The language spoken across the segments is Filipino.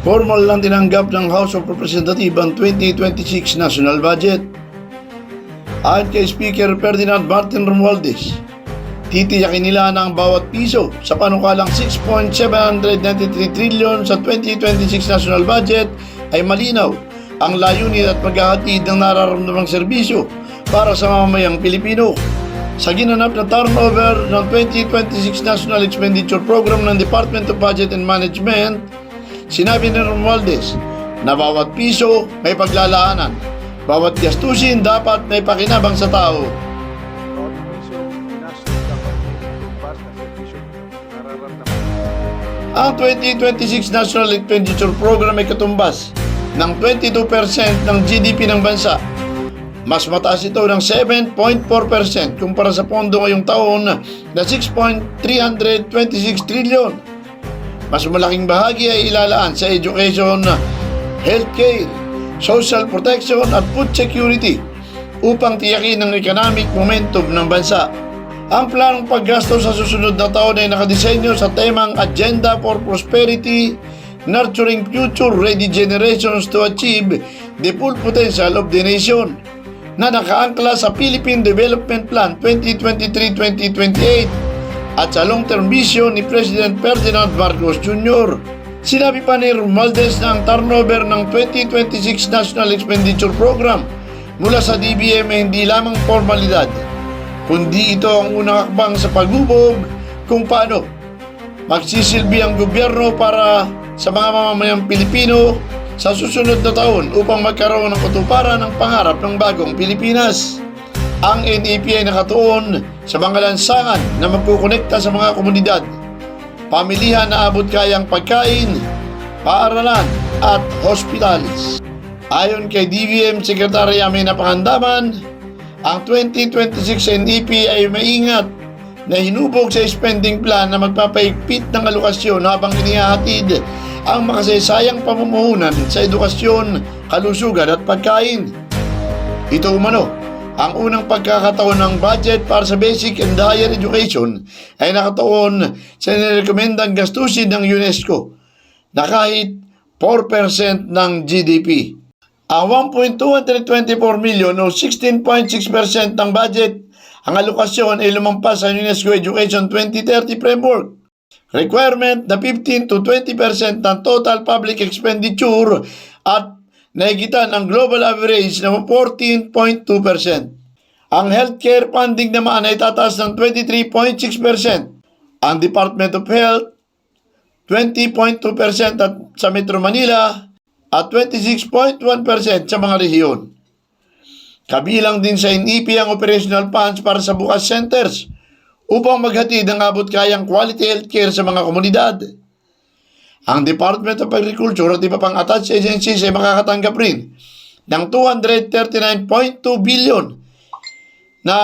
Formal lang tinanggap ng House of Representatives ang 2026 national budget. Ayon kay Speaker Ferdinand Martin Romualdez, titiyakin nila na ang bawat piso sa panukalang 6.793 trillion sa 2026 national budget ay malinaw ang layunin at paghahatid ng nararamdamang serbisyo para sa mamamayang Pilipino. Sa ginanap na turnover ng 2026 National Expenditure Program ng Department of Budget and Management, sinabi ni Romualdez na bawat piso may paglalaanan, bawat gastusin dapat may pakinabang sa tao. Ang 2026 National Expenditure Program ay katumbas ng 22% ng GDP ng bansa. Mas mataas ito ng 7.4% kumpara sa pondo ngayong taon na 6.326 trillion. Mas malaking bahagi ay ilalaan sa education, healthcare, social protection at food security upang tiyakin ang economic momentum ng bansa. Ang planong paggasto sa susunod na taon ay nakadisenyo sa temang Agenda for Prosperity, Nurturing Future-Ready Generations to Achieve the Full Potential of the Nation na nakaangkla sa Philippine Development Plan 2023-2028 at sa long-term vision ni President Ferdinand Marcos Jr. Sinabi pa ni Romualdez na ang turnover ng 2026 National Expenditure Program mula sa DBM ay hindi lamang formalidad, kundi ito ang unang hakbang sa paghubog kung paano magsisilbi ang gobyerno para sa mga mamamayang Pilipino sa susunod na taon upang magkaroon ng katuparan ng pangarap ng bagong Pilipinas. Ang NEP ay nakatuon sa mga lansangan na magkukonekta sa mga komunidad, pamilihan na abot kayang pagkain, paaralan at hospitals. Ayon kay DBM Secretary Amina Pangandaman, ang 2026 NEP ay maingat na hinubog sa spending plan na magpapaigpit ng alokasyon habang inihahatid ang makasaysayang pamumuhunan sa edukasyon, kalusugan at pagkain. Ito umano, ang unang pagkakataon ng budget para sa basic and higher education ay nakataon sa nirekomendang gastusin ng UNESCO na kahit 4% ng GDP. Ang 1.224 million o 16.6% ng budget ang alokasyon ay lumampas sa UNESCO Education 2030 Framework. Requirement na 15 to 20% ng total public expenditure at nahigitan ang global average na 14.2%. Ang healthcare funding naman ay tataas ng 23.6%. Ang Department of Health, 20.2% at sa Metro Manila at 26.1% sa mga rehiyon. Kabilang din sa NEP ang operational funds para sa bukas centers upang maghatid ng abot kayang quality healthcare sa mga komunidad. Ang Department of Agriculture at iba pang attached agencies ay makakatanggap rin ng 239.2 billion na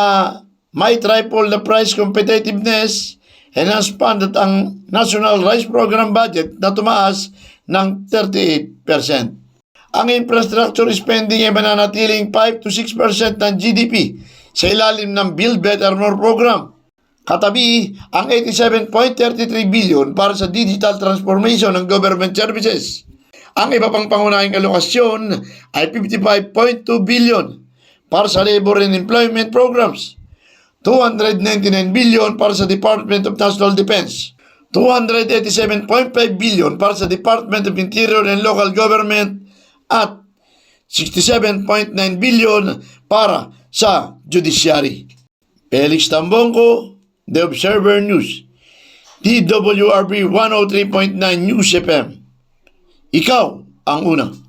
may triple na price competitiveness enhanced fund at ang National Rice Program budget na tumaas ng 38%. Ang infrastructure spending ay mananatiling 5 to 6% ng GDP sa ilalim ng Build Better More program. Katabi ang 87.33 billion para sa digital transformation ng government services. Ang iba pang pangunahing alokasyon ay 55.2 billion para sa labor and employment programs, 299 billion para sa Department of National Defense, 287.5 billion para sa Department of Interior and Local Government at 67.9 billion para sa Judiciary. Felix Tambongko, The Observer News, DWRB 103.9 News FM. Ikaw ang una.